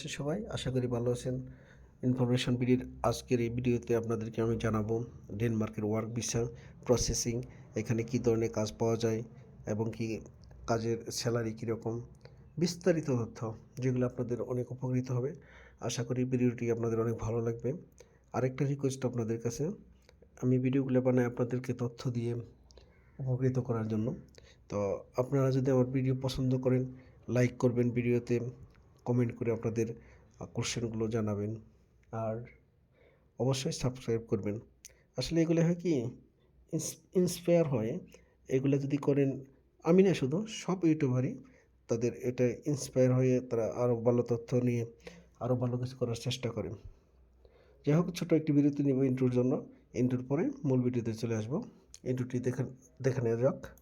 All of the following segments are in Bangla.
আছেন সবাই। আশা করি ভালো আছেন। ইনফরমেশন বিডির আজকের এই ভিডিওতে আপনাদেরকে আমি জানাব ডেনমার্কের ওয়ার্ক ভিসা প্রসেসিং এখানে কী ধরনের কাজ পাওয়া যায় এবং কি কাজের স্যালারি কীরকম, বিস্তারিত তথ্য যেগুলো আপনাদের অনেক উপকৃত হবে। আশা করি ভিডিওটি আপনাদের অনেক ভালো লাগবে। আরেকটা রিকোয়েস্ট আপনাদের কাছে, আমি ভিডিওগুলো বানাই আপনাদেরকে তথ্য দিয়ে উপকৃত করার জন্য। তো আপনারা যদি আমার ভিডিও পছন্দ করেন লাইক করবেন ভিডিওতে কমেন্ট করে আপনাদের কোশ্চেনগুলো জানাবেন। আর অবশ্যই সাবস্ক্রাইব করবেন। আসলে এগুলো হয় কি ইন্সপায়ার হয়। এগুলো যদি করেন, আমি না শুধু, সব ইউটিউবারই তাদের এটা ইন্সপায়ার হয়ে তারা আরও ভালো তথ্য নিয়ে আরও ভালো কিছু করার চেষ্টা করেন। যাই হোক ছোটো একটি বিরতি নিব ইন্টুর জন্য। ইন্টুর পরে মূল ভিডিওতে চলে আসব। ইন্টুটি দেখে দেখে নেওয়া যাক।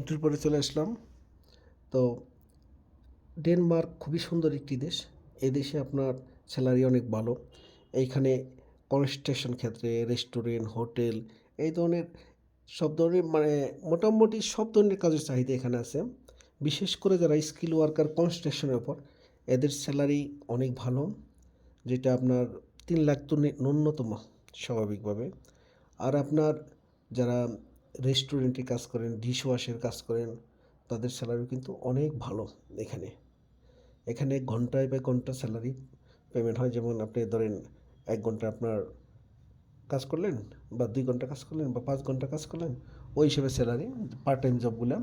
ইন্টুর পরে চলে আসলাম। তো ডেনমার্ক খুবই সুন্দর একটি দেশ। এই দেশে আপনার স্যালারি অনেক ভালো। এইখানে কনস্ট্রাকশন ক্ষেত্রে রেস্টুরেন্ট, হোটেল এই ধরনের সব ধরনের মানে মোটামুটি সব ধরনের কাজের চাহিদা এখানে আছে। বিশেষ করে যারা স্কিল ওয়ার্কার কনস্ট্রাকশনের ওপর এদের স্যালারি অনেক ভালো, যেটা আপনার তিন লাখ তো ন্যূনতম স্বাভাবিকভাবে। আর আপনার যারা রেস্টুরেন্টে কাজ করেন ডিশ ওয়াশের কাজ করেন, তাদের স্যালারি কিন্তু অনেক ভালো এখানে। এখানে ঘন্টায় বা ঘণ্টা স্যালারি পেমেন্ট হয়। যেমন আপনি ধরেন এক ঘণ্টা আপনার কাজ করলেন বা দুই ঘণ্টা কাজ করলেন বা পাঁচ ঘণ্টা কাজ করলেন, ওই হিসেবে স্যালারি পার্ট টাইম জবগুলো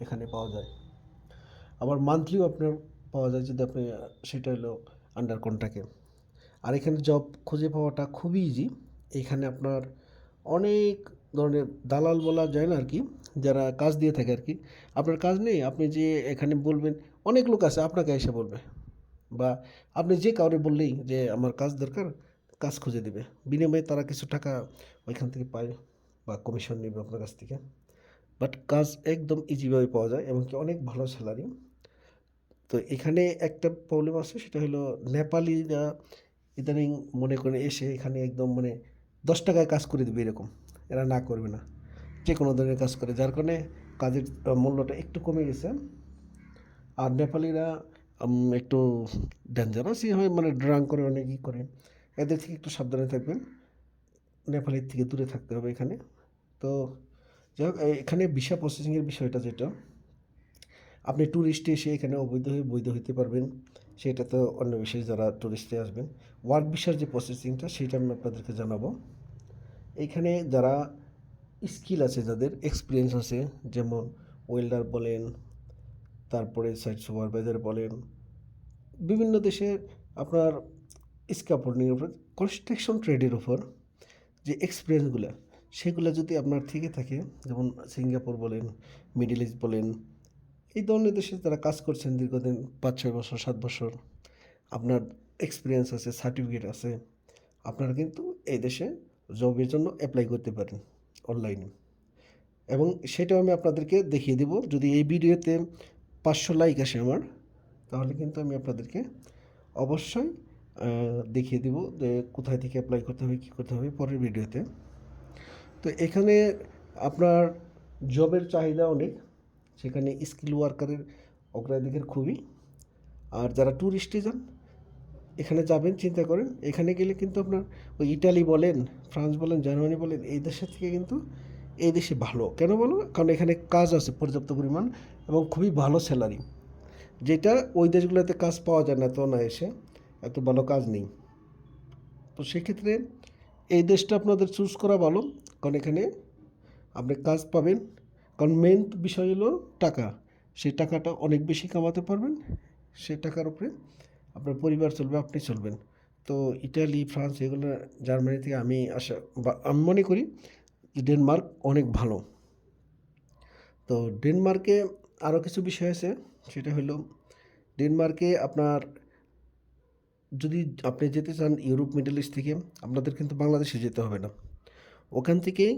এখানে পাওয়া যায়। আবার মান্থলিও আপনার পাওয়া যায় যদি আপনি, সেটা হলো আন্ডার কন্ট্রাক্টে আর এখানে জব খুঁজে পাওয়াটা খুবই ইজি এখানে আপনার অনেক ধরনের দালাল বলা যায় না আর কি, যারা কাজ দিয়ে থাকে আর কি। আপনার কাজ নেই, আপনি যে এখানে বলবেন, অনেক লোক আছে, আপনাকে এসে বলবে। বা আপনি যে কাউরে বললেই যে আমার কাজ দরকার, কাজ খুঁজে দেবে। বিনিময়ে তারা কিছু টাকা ওইখান থেকে পায় বা কমিশন নেবে আপনার কাছ থেকে। বাট কাজ একদম ইজিভাবে পাওয়া যায় এবং কি অনেক ভালো স্যালারি তো এখানে একটা প্রবলেম আছে, সেটা হলো নেপালিরা ইদানিং মনে করে এসে এখানে একদম মানে দশ টাকায় কাজ করে দেবে এরকম। এরা না করবে না। যে কোনো ধরনের কাজ করে। যার কারণে কাজের মূল্যটা একটু কমে গেছে। আর নেপালিরা একটু ডেঞ্জারাসই হয় মানে ড্রাং করে অনেকই করে। এদের থেকে একটু সাবধানে থাকবেন। নেপালের থেকে দূরে থাকতে হবে এখানে। তো যাই হোক এখানে ভিসা প্রসেসিংয়ের বিষয়টা যেটা, আপনি ট্যুরিস্টে এসে এখানে অবৈধ হয়ে বৈধ হতে পারবেন। সেটা তো অন্য বিষয়ে যারা ট্যুরিস্টে আসবেন। ওয়ার্ক ভিসার যে প্রসেসিংটা সেটা আমি আপনাদেরকে জানাব। এইখানে যারা স্কিল আছে, যাদের এক্সপিরিয়েন্স আছে, যেমন ওয়েল্ডার বলেন, তারপরে সাইট সুপারভাইজার বলেন, বিভিন্ন দেশে আপনার স্কাপড়িংয়ের উপর কনস্ট্রাকশন ট্রেডের উপর যে এক্সপিরিয়েন্সগুলো সেগুলো যদি আপনার থেকে থাকে, যেমন সিঙ্গাপুর বলেন মিডিল ইস্ট বলেন, এই ধরনের দেশে যারা কাজ করছেন দীর্ঘদিন পাঁচ ছয় বছর, সাত বছর, আপনার এক্সপিরিয়েন্স আছে সার্টিফিকেট আছে, আপনারা কিন্তু এই দেশে জবের জন্য অ্যাপ্লাই করতে পারেন অনলাইনে এবং সেটাও আমি আপনাদেরকে দেখিয়ে দেব। যদি এই ভিডিওতে পাঁচশো লাইক আসে আমার, তাহলে কিন্তু আমি আপনাদেরকে অবশ্যই দেখিয়ে দেব যে কোথায় থেকে অ্যাপ্লাই করতে হবে, কী করতে হবে পরের ভিডিওতে। তো এখানে আপনার জবের চাহিদা অনেক। সেখানে স্কিল ওয়ার্কারের অগ্রাধিকার খুবই। আর যারা ট্যুরিস্টে যান এখানে যাবেন, চিন্তা করেন। এখানে গেলে কিন্তু আপনার ওই ইটালি বলেন, ফ্রান্স বলেন, জার্মানি বলেন, এই দেশের থেকে কিন্তু এই দেশে ভালো। কেন বলো? কারণ এখানে কাজ আছে পর্যাপ্ত পরিমাণ এবং খুবই ভালো স্যালারি যেটা ওই দেশগুলোতে কাজ পাওয়া যায় না তো না এসে এত ভালো কাজ নেই। তো সেক্ষেত্রে এই দেশটা আপনাদের চুজ করা ভালো, কারণ এখানে আপনি কাজ পাবেন। কারণ মেন বিষয় হলো টাকা। সেই টাকাটা অনেক বেশি কামাতে পারবেন সেই টাকার উপরে। আপনার পরিবার চলবে, আপনি চলবেন। তো ইটালি, ফ্রান্স এগুলো জার্মানি থেকে আমি আশা আমি মনে করি ডেনমার্ক অনেক ভালো। তো ডেনমার্কে আরও কিছু বিষয় আছে, সেটা হলো ডেনমার্কে আপনার যদি আপনি যেতে চান ইউরোপ, মিডল ইস্ট থেকে, আপনাদের কিন্তু বাংলাদেশে যেতে হবে না। ওখান থেকেই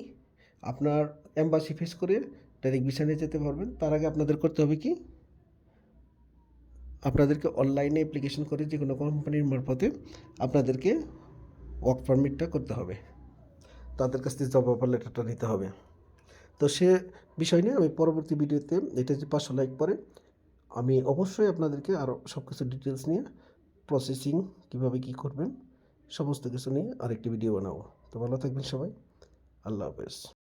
আপনার অ্যাম্বাসি ফেস করে ডাইরেক্ট ভিসা যেতে পারবেন। তার আগে আপনাদের করতে হবে কি? আপনাদেরকে অনলাইনে অ্যাপ্লিকেশন করে যে কোনো কোম্পানির মারফতে আপনাদেরকে ওয়ার্ক পারমিটটা করতে হবে। তাদের কাছ থেকে জব অফার লেটারটা নিতে হবে। তো সে বিষয় নিয়ে আমি পরবর্তী ভিডিওতে এটা যে পাঁচশো লাইক পরে আমি অবশ্যই আপনাদেরকে আরও সব কিছু ডিটেলস নিয়ে প্রসেসিং কীভাবে কী করবেন, সমস্ত কিছু নিয়ে আরেকটি ভিডিও বানাবো। তো ভালো থাকবেন সবাই। আল্লাহ হাফেজ।